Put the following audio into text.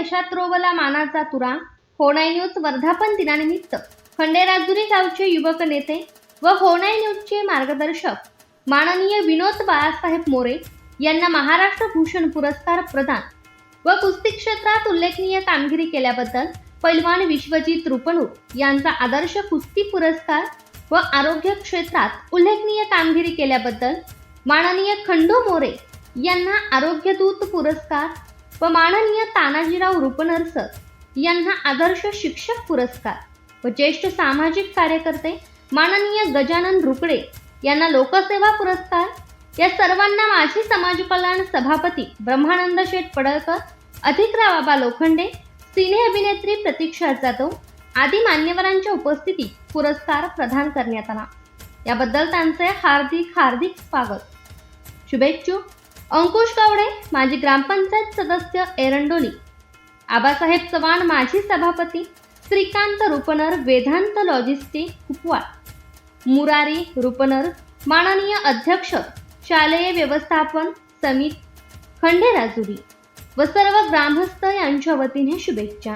यशात्रोवला मानाचा तुरा होणाई न्यूज वर्धापन दिनानिमित्त. खंडेराजुरी गावचे युवक नेते व होणाई न्यूजचे मार्गदर्शक माननीय विनोद बाळासाहेब मोरे यांना महाराष्ट्र भूषण पुरस्कार प्रदान व कुस्ती क्षेत्रात उल्लेखनीय कामगिरी केल्याबद्दल पैलवान विश्वजित रुपणू यांचा आदर्श कुस्ती पुरस्कार व आरोग्य क्षेत्रात उल्लेखनीय कामगिरी केल्याबद्दल माननीय खंडू मोरे यांना आरोग्यदूत पुरस्कार व माननीय तानाजीराव रुपनरसर यांना आदर्श शिक्षक पुरस्कार व ज्येष्ठ सामाजिक कार्यकर्ते माननीय गजानन रुकडे यांना लोकसेवा पुरस्कार. या सर्वांना माजी समाज कल्याण सभापती ब्रह्मानंद शेठ पडळकर अधिकराव बाबा लोखंडे सिने अभिनेत्री प्रतीक्षा जाधव आदी मान्यवरांच्या उपस्थितीत पुरस्कार प्रदान करण्यात आला. याबद्दल त्यांचे हार्दिक हार्दिक स्वागत. शुभेच्छू. अंकुश कावडे माजी ग्रामपंचायत सदस्य एरंडोली आबासाहेब चव्हाण माजी सभापती श्रीकांत रुपनर वेदांत लॉजिस्टिक कुपवाड मुरारी रुपनर माननीय अध्यक्ष शालेय व्यवस्थापन समित खंडेराजुरी व सर्व ग्रामस्थ यांच्या वतीने शुभेच्छा.